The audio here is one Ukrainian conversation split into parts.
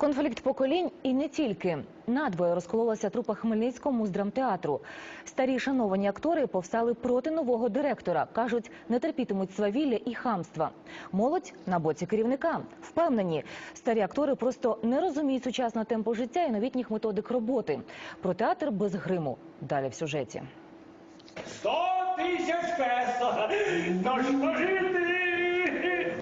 Конфлікт поколінь і не тільки. Надвоє розкололася трупа Хмельницького муздрамтеатру. Старі шановані актори повстали проти нового директора. Кажуть, не терпітимуть свавілля і хамства. Молодь на боці керівника. Впевнені, старі актори просто не розуміють сучасного темпу життя і новітніх методик роботи. Про театр без гриму. Далі в сюжеті. Сто тисяч песо! Тож спожити!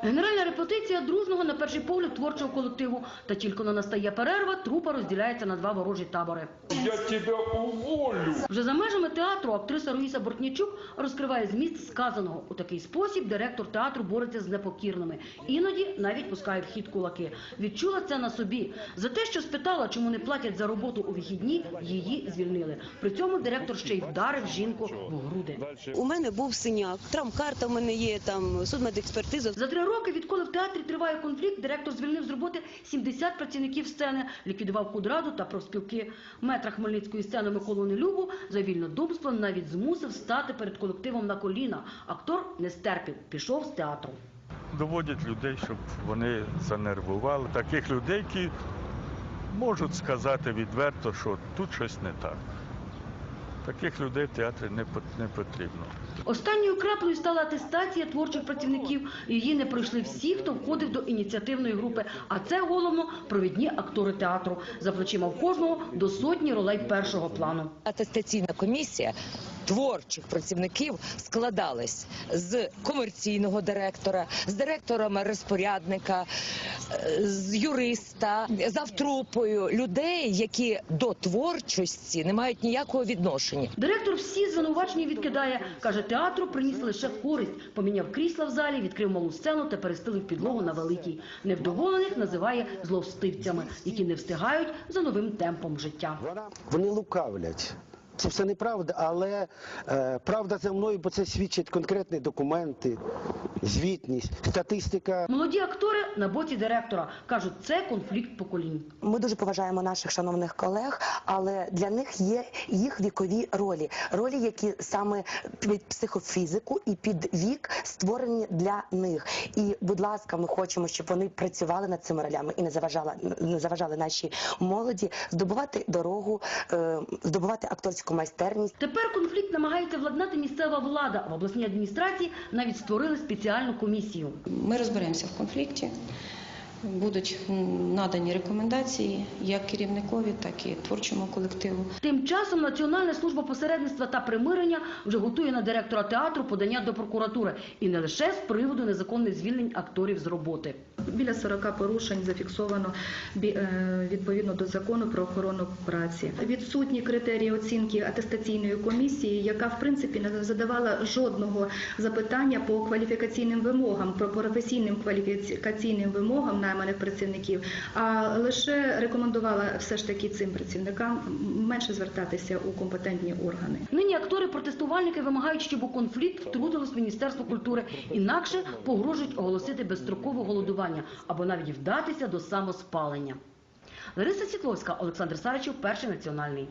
Генеральна репетиція дружного на перший погляд творчого колективу. Та тільки но настає перерва, трупа розділяється на два ворожі табори. Я тебе уволю! Вже за межами театру актриса Руїса Бортнічук розкриває зміст сказаного. У такий спосіб директор театру бореться з непокірними. Іноді навіть пускає в хід кулаки. Відчула це на собі. За те, що спитала, чому не платять за роботу у вихідні, її звільнили. При цьому директор ще й вдарив жінку в груди. У мене був синяк, травмкарта в мене є, там судмедекспертиза. За три роки, відколи в театрі триває конфлікт, директор звільнив з роботи 70 працівників сцени, ліквідував худраду та профспілки. Метра хмельницької сцени Миколу Нелюбу за вільнодумство навіть змусив стати перед колективом на коліна. Актор не стерпів, пішов з театру. доводять людей, щоб вони занервували. Таких людей, які можуть сказати відверто, що тут щось не так. Таких людей в театрі не, пот- потрібно. Останньою краплею стала атестація творчих працівників. Її не пройшли всі, хто входив до ініціативної групи. А це головно провідні актори театру. За плечима в кожного до сотні ролей першого плану. атестаційна комісія творчих працівників складалась з комерційного директора, з директором розпорядника, е, з юриста, з автрупою людей, які до творчості не мають ніякого відношення. Директор всі звинувачення відкидає. Каже, театру приніс лише користь. Поміняв крісла в залі, відкрив малу сцену та перестелив підлогу на великій. Невдоволених називає зловстивцями, які не встигають за новим темпом життя. Вони лукавлять. Це все неправда, але е, правда за мною, бо це свідчать конкретні документи, звітність, статистика. Молоді актори на боці директора кажуть, це конфлікт поколінь. Ми дуже поважаємо наших шановних колег, але для них є їх вікові ролі, ролі, які саме під психофізику і під вік створені для них. І, будь ласка, ми хочемо, щоб вони працювали над цими ролями і не заважали, не заважали нашій молоді здобувати дорогу, е, здобувати акторську майстерність. Тепер конфлікт намагається владнати місцева влада. В обласній адміністрації навіть створили спеціальну комісію. Ми розберемося в конфлікті. Будуть надані рекомендації як керівникові, так і творчому колективу. Тим часом Національна служба посередництва та примирення вже готує на директора театру подання до прокуратури. І не лише з приводу незаконних звільнень акторів з роботи. Біля 40 порушень зафіксовано е, відповідно до закону про охорону праці. Відсутні критерії оцінки атестаційної комісії, яка в принципі не задавала жодного запитання по кваліфікаційним вимогам, про професійним кваліфікаційним вимогам найманих працівників, а лише рекомендувала все ж таки цим працівникам менше звертатися у компетентні органи. Нині актори-протестувальники вимагають, щоб у конфлікт втрутилось Міністерство культури. Інакше погрожують оголосити безстрокове голодування або навіть вдатися до самоспалення. Лариса Світловська, Олександр Саричев, Перший національний.